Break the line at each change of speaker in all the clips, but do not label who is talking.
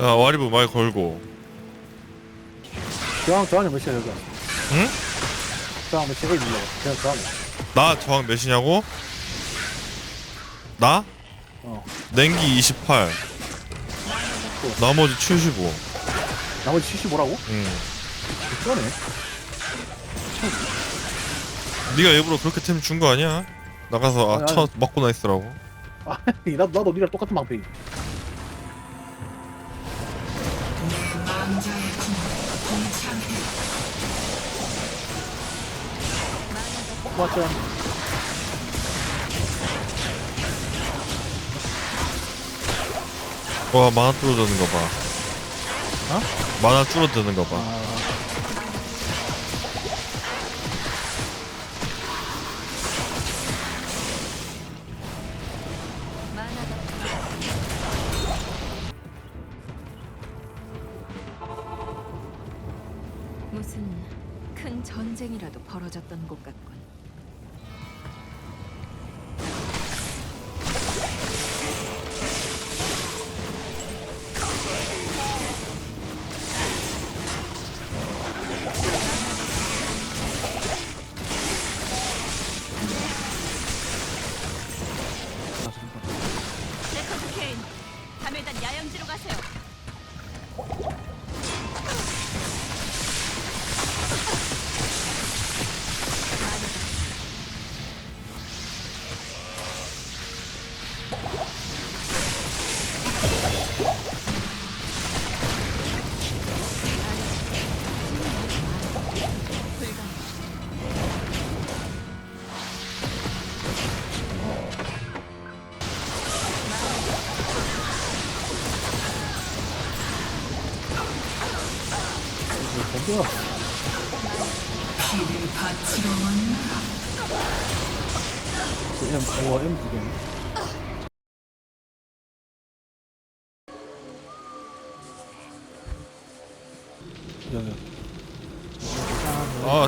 야 와리브 많이 걸고
저항 저항이 몇 시야 여기
응?
저항 몇 시야 여기 눌러 그냥 저항
나 저항 몇이냐고? 나?
어
냉기 28 나머지 75
나머지 75라고?
응.
그러네
네가 일부러 그렇게 템 준 거 아니야? 나가서 아,
아니, 아니.
쳐 맞고 나 있으라고
아니 나도 나도 니랑 똑같은 방패 맞죠?
와 만화 줄어드는 거 봐
어?
만화 줄어드는 거 봐
아,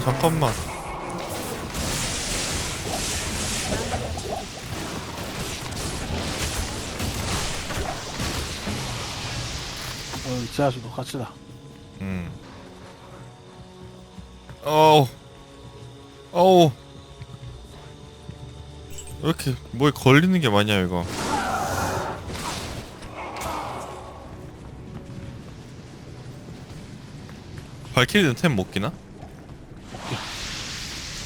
아 잠깐만.
어, 지하수도 같이다.
음. 어우. 어우. 왜 이렇게 뭐에 걸리는 게 많냐 이거. 발키리는 템 못 끼나?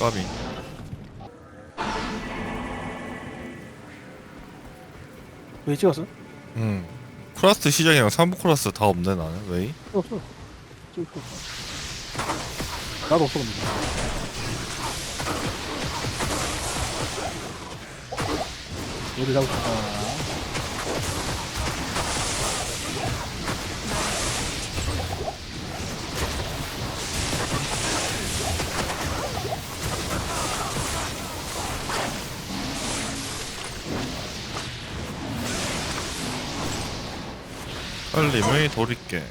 까비
왜 찍었어?
음 크라스트 시장이랑 삼부 크라스 다 없네 나는 왜?
없어. 찍을 거 없어. 나도 없어, 근데. 얘를 잡고 싶다.
빨리 명이 돌릴게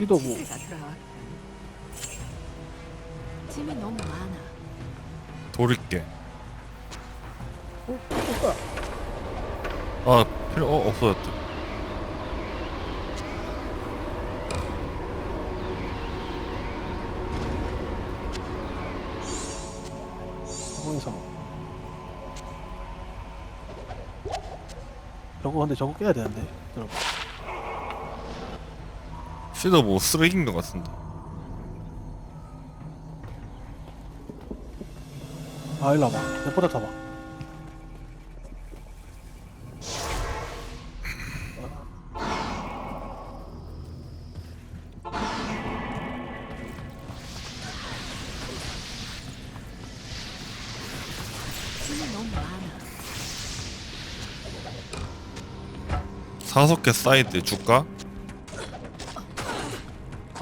이도 뭐.
짐이 너무 많아.
돌릴게
어? 오빠.
아 필요 어 없어졌다.
저거 근데 저거 깨야 되는데. 여러분.
시도 뭐 쓰레기인 것 같은데
아, 일로 와봐. 내 포다 타봐.
짐이 너무 많아.
사이드 줄까?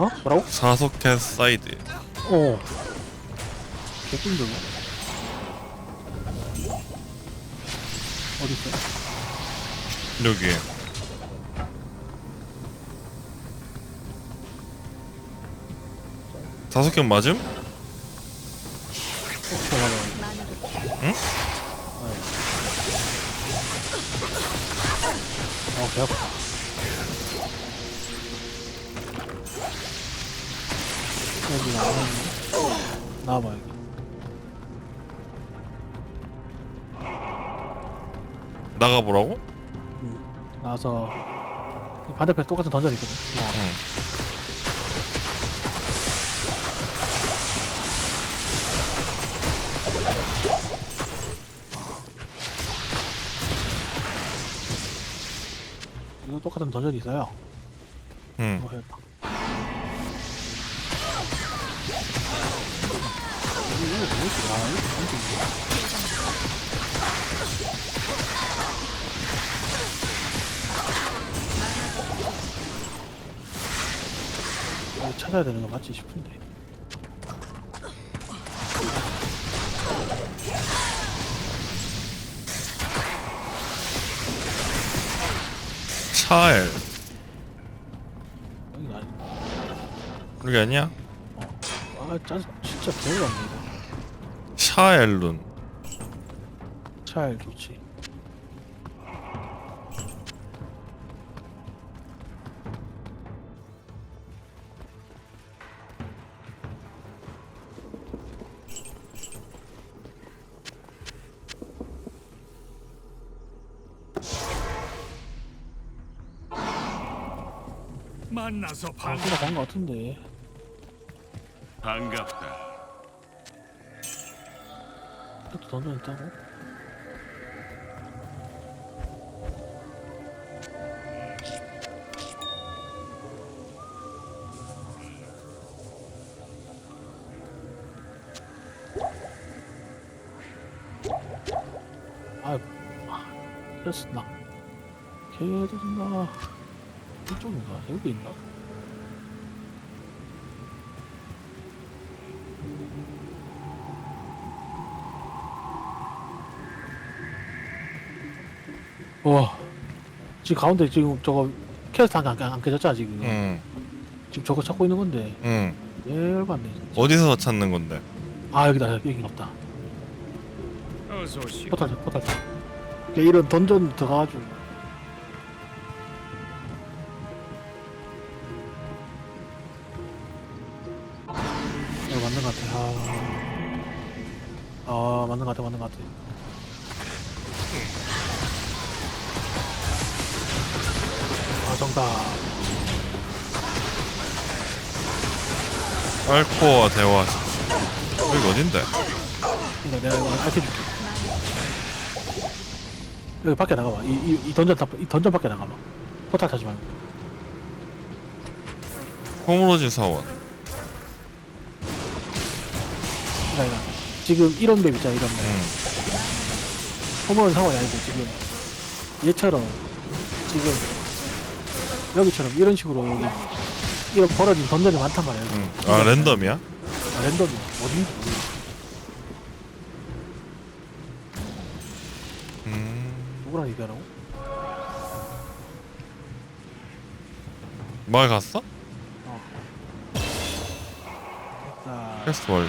어? 뭐라고?
사소켓 사이드
어. 개꿀들 어디 있어?
여기 사소켓 맞음?
어, 잠깐만.
마늘을
응?
어, 배 아파. 나와봐, 여기.
나가보라고?
나와서 반대편에 똑같은 던전 있거든.
응
이거 똑같은 던전이 있어요.
응.
이거 해봐. 찾아야 되는 거 맞지 싶은데.
차엘
아니.
여기 아니야?
아, 짠, 진짜 별로 안 돼.
샤엘룬
잘 좋지.
만나서
아,
반
그거 본거 같은데.
반갑다.
이것도 던전 있다고? 아, 그랬었나? 걔들나 이쪽인가? 여기 있나? 와 지금 가운데 지금 저거 캐스트 안, 안, 안 깨졌잖아 지금
응
지금 저거 찾고 있는 건데
응.
열받네 진짜.
어디서 찾는 건데?
아 여기다 여기 없다
어서 오시오.
포탈 포탈 걔 이런 던전 들어가가지고
알코와 대화. 여기 어딘데?
이거 내가 이거 알려줄게. 여기 밖에 나가봐. 이, 이, 이 던전 다, 이 던전 밖에 나가봐. 포탈 타지 말고.
호무로지 사원.
그러니까 지금 이런 맵 있잖아 이런 맵.
응
허무한 상황이 아니고 지금. 얘처럼 지금. 여기처럼 이런 식으로 여기 이런 벌어진 던전이 많단 말이야.
응. 아 랜덤이야?
아, 랜덤이 모르겠어
음
누구랑 얘기하라고?
마을 갔어?
자
퀘스트 완료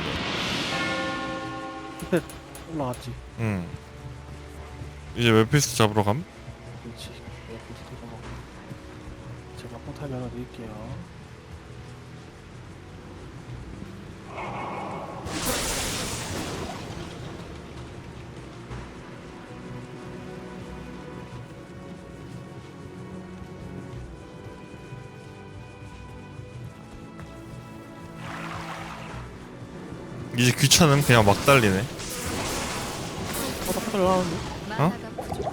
끝에 올라갔지
응 이제 웹피스 잡으러 감?
그렇지. 제가 포탈 열어드릴게요
이제 귀찮음 그냥 막 달리네
포탈 포탈 열어놨는데?
만화가 부족.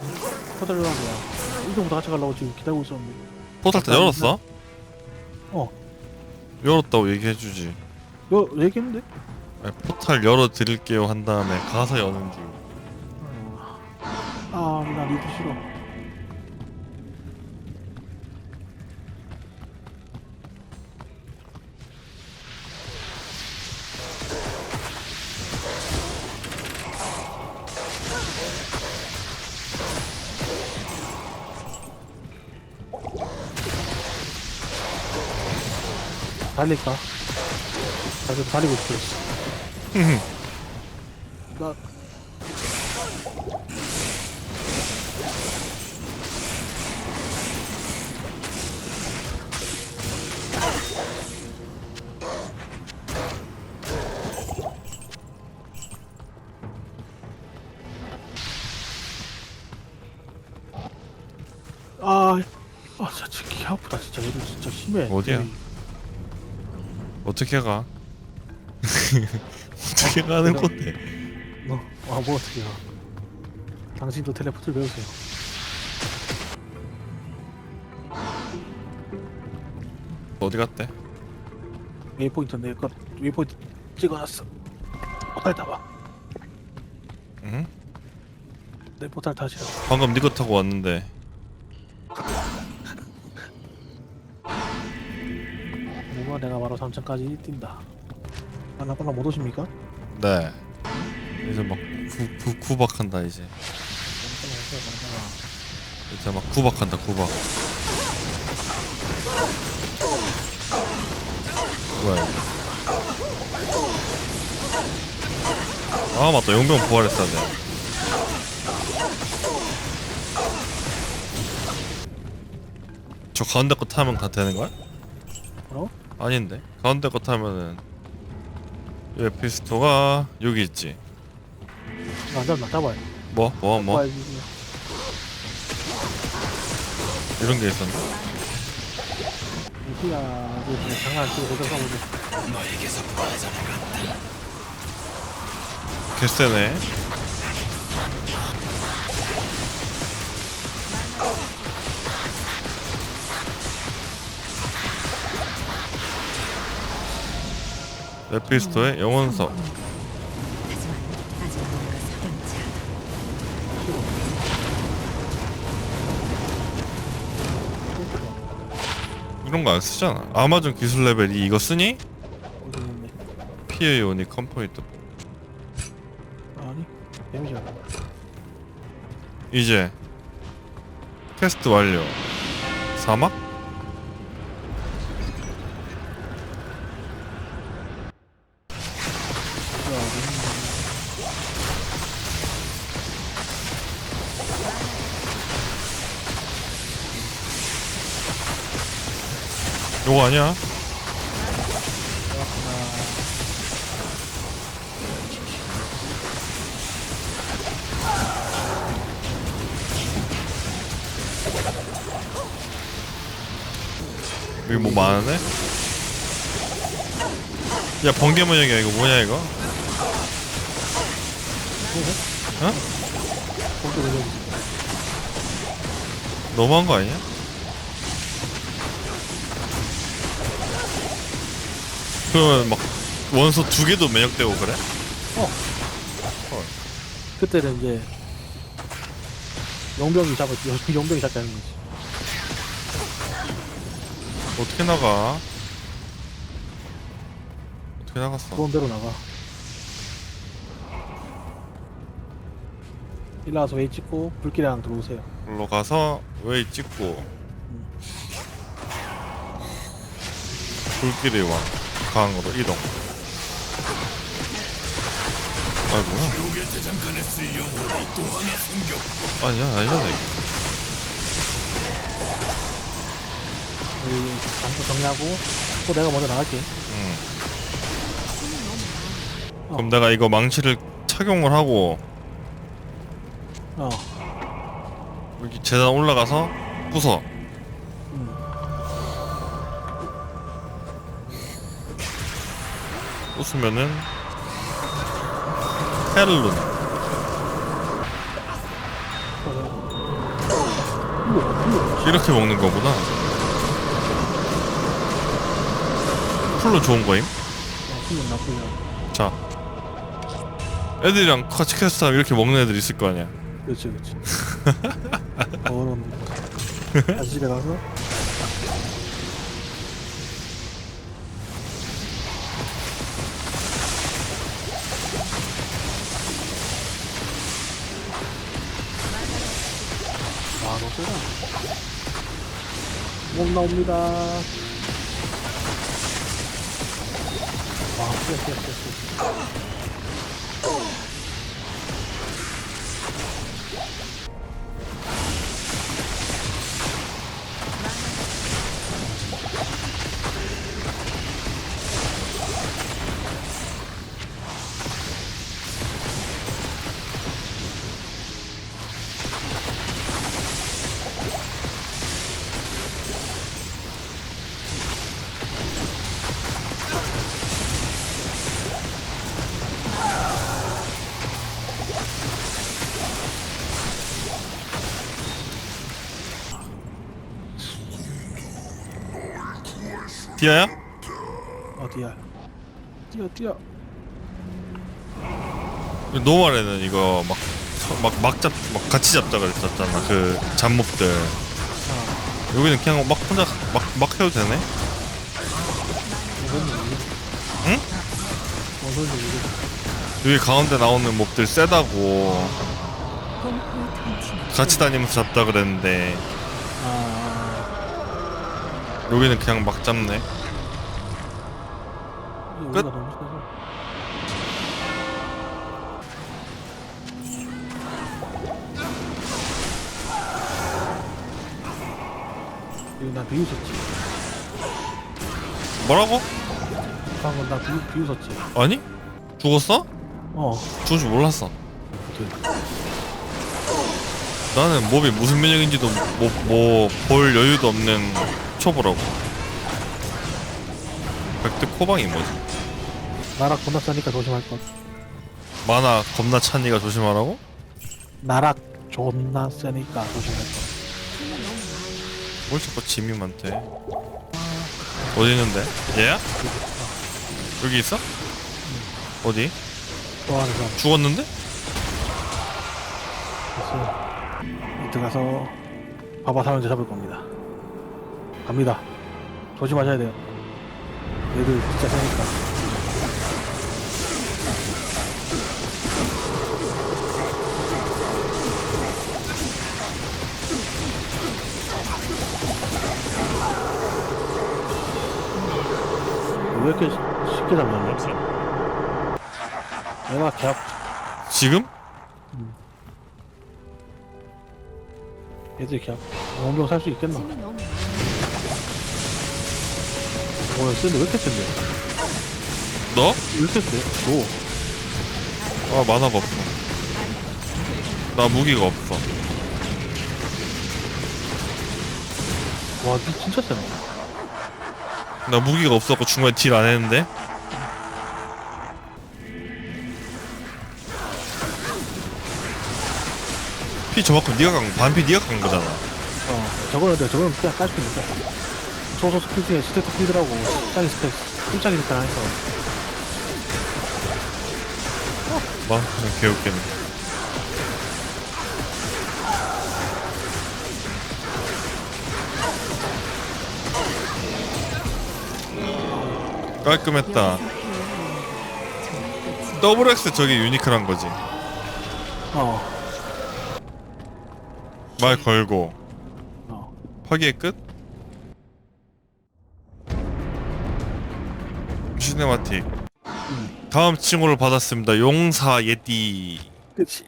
포탈 열어놨는데 이동부터 같이 가려고 지금 기다리고 있었는데
포탈 때 열었어?
어
열었다고 얘기해주지
이거 얘기했는데?
아니, 포탈 열어드릴게요 한 다음에 가서 여는 중
아나 리드 싫어 달릴까? 나 지금 달리고 있어 나 아, 아, 진짜 기 아프다 진짜 이거 진짜 심해.
어디야? 어떻게 가? 어떻게 가는 건데?
너, 아, 뭐 어떻게 가? 당신도 텔레포트를 배우세요.
어디 갔대?
웨이포인트 내거 웨이포인트 찍어놨어. 포탈 타봐.
응?
내 포탈 타시라.
방금 니거 타고 왔는데
3천까지 뛴다. 하나 빨라 못 오십니까?
네 이제 막 구, 구, 구박한다 이제 이제 막 구박한다 구박 뭐야 이거. 아 맞다 용병 부활했어야 돼 저 가운데 거 타면 다 되는 거야?
어?
아닌데 가운데 거 타면은 이 피스토가 여기 있지
안 잡나 잡아요.
뭐? 뭐? 뭐?
잡아야지.
이런 게 있었나?
이제 그냥 장난 안 치고 도전 가보자.
개쎄네 레피스토의 영혼석
하지만 아직 뭔가 사견치 않아.
이런 거 안 쓰잖아 아마존 기술 레벨이 이거 쓰니?
어디 있네.
피해 요니 컴포이터
아니 데미지 안 나.
이제 퀘스트 완료 사막? 요거 아니야? 여기 뭐 많은데? 야 번개 모양이야 이거 뭐냐 이거? 어? 너무한 거 아니야? 그러면 막 원소 두 개도 면역되고 그래?
그때는 이제 용병이 잡아 용병이 잡자는 거지.
어떻게 나가? 어떻게 나갔어?
좋은 대로 나가. 일로 와서 웨이 찍고 불길이랑 들어오세요.
일로 가서 웨이 찍고 불길이 왕 강으로 이동 아이고야 아니야 아니야 이거
여기 장소 정리하고 또 내가 먼저 나갈게.
응. 그럼 내가 이거 망치를 착용을 하고
어.
여기 계단 올라가서 부숴 부수면은 헤를룬. 이렇게 먹는 거구나. 풀로 좋은 거임? 자. 애들이랑 같이 퀘스트 하면 이렇게 먹는 애들 있을 거 아니야.
그렇지 그렇지. 어려운 다시 집에 가서 못 나옵니다 와 쎄, 쎄.
디아야?
어디야? 뛰어 뛰어.
노말에는 이거. 막막막 잡 막 같이 잡자 그랬었잖아 그 잡목들.
아
여기는 그냥 막 혼자 막 막 해도 되네? 응? 여기 가운데 나오는 몹들 세다고. 같이 다니면서 잡다 그랬는데.
아.
여기는 그냥 막 잡네
세서 이거 나 비웃었지
뭐라고?
방금 나 비웃, 비웃었지
아니? 죽었어?
어
죽은 줄 몰랐어
어떻게
나는 몹이 무슨 면역인지도 뭐 볼 여유도 없는 초보라고 백득 코방이 뭐지?
나락 겁나 싸니까 조심할 것
만화 겁나 찬이가 조심하라고?
나락 존나 세니까 조심할 것
뭘 자꾸 짐이 많대 어디 있는데? 얘야? 여기 있어? 어디?
좋아하는 사람
죽었는데?
있어 이때 가서 바바 사람들 잡을 겁니다 갑니다 조심하셔야 돼요 얘들 진짜 세니까 왜 이렇게 쉽- 쉽게 잡냐 내가 개
지금?
얘들이 개 아프 원병 살 수 있겠나?
힘이 너무
어왜 이렇게 센데?
너?
왜 이렇게 세?
너아 만화가 없어. 나 무기가 없어.
와, 니 진짜 세네.
나 무기가 없었고 중간에 딜 안 했는데? 피 저만큼 네가 간 반피 네가 간 거잖아.
어, 저거는 내가 저거는 그냥 깔수 있는데. 소소 스킬 중에 스테트 필드라고 짱이 스펙, 꿀짱이 스펙 안해서
막 그냥 개웃겠네 깔끔했다.
여기서 헤어나오는 정말 끝이
더블 X 저게 유니크한 거지.
어,
말 걸고.
어.
파기의 끝? 시네마틱. 다음 칭호를 받았습니다. 용사 예띠.
그치.